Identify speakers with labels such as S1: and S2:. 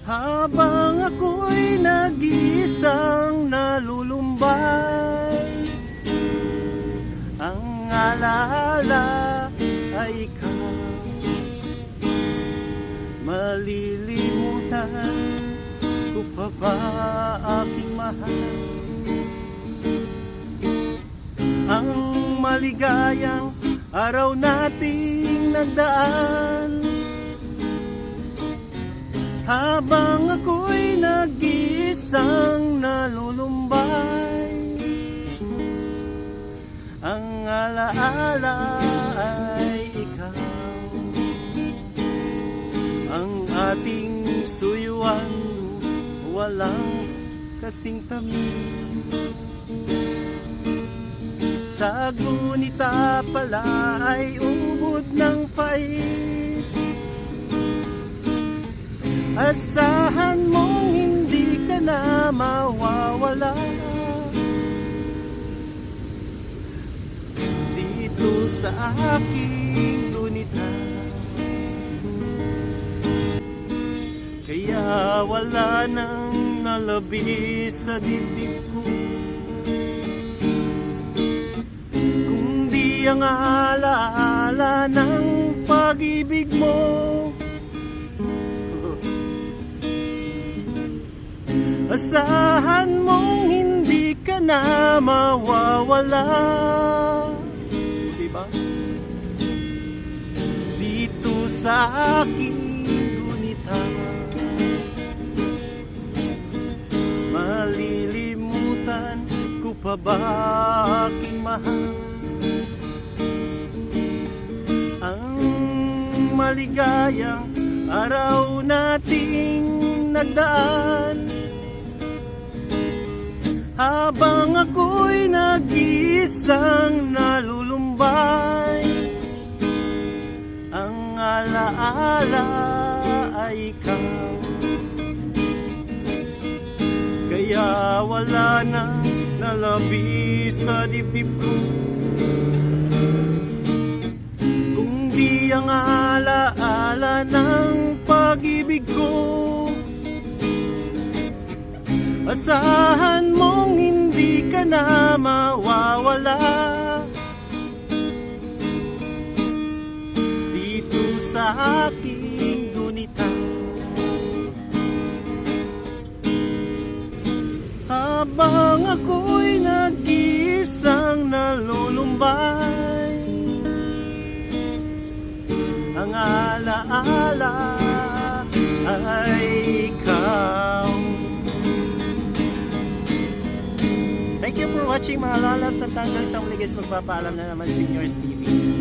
S1: Habang ako'y nag-iisang nalulumbay Ang alaala ay ikaw. Malilimutan ko pa ba aking mahal? Ang maligayang araw nating nagdaan habang ako'y nag-iisang nalulumbay Ang alaala ay ikaw. Ang ating suyuan walang kasing tamis Sa gunita pala ay ubod ng pait Asahan mong hindi ka na mawawala. Dito sa aking gunita Kaya wala nang nalabi sa dibdib ko. Kung di ang alaala ng pag-ibig mo Asahan mong hindi ka na mawawala Diba? Dito sa aking gunita Malilimutan ko pa ba aking mahal Ang maligayang araw nating nagdaan habang ako'y nag-iisang nalulumbay Ang alaala ay ikaw. Kaya wala nang nalabi sa dibdib ko. Kung di ang alaala ng pag-ibig Asahan mong hindi ka na mawawala. Dito sa aking gunita. Habang ako'y nag-iisang nalulumbay Ang alaala ay Thank you for watching mga lalabs at hanggang sa muli guys magpapaalam na naman Yours TV.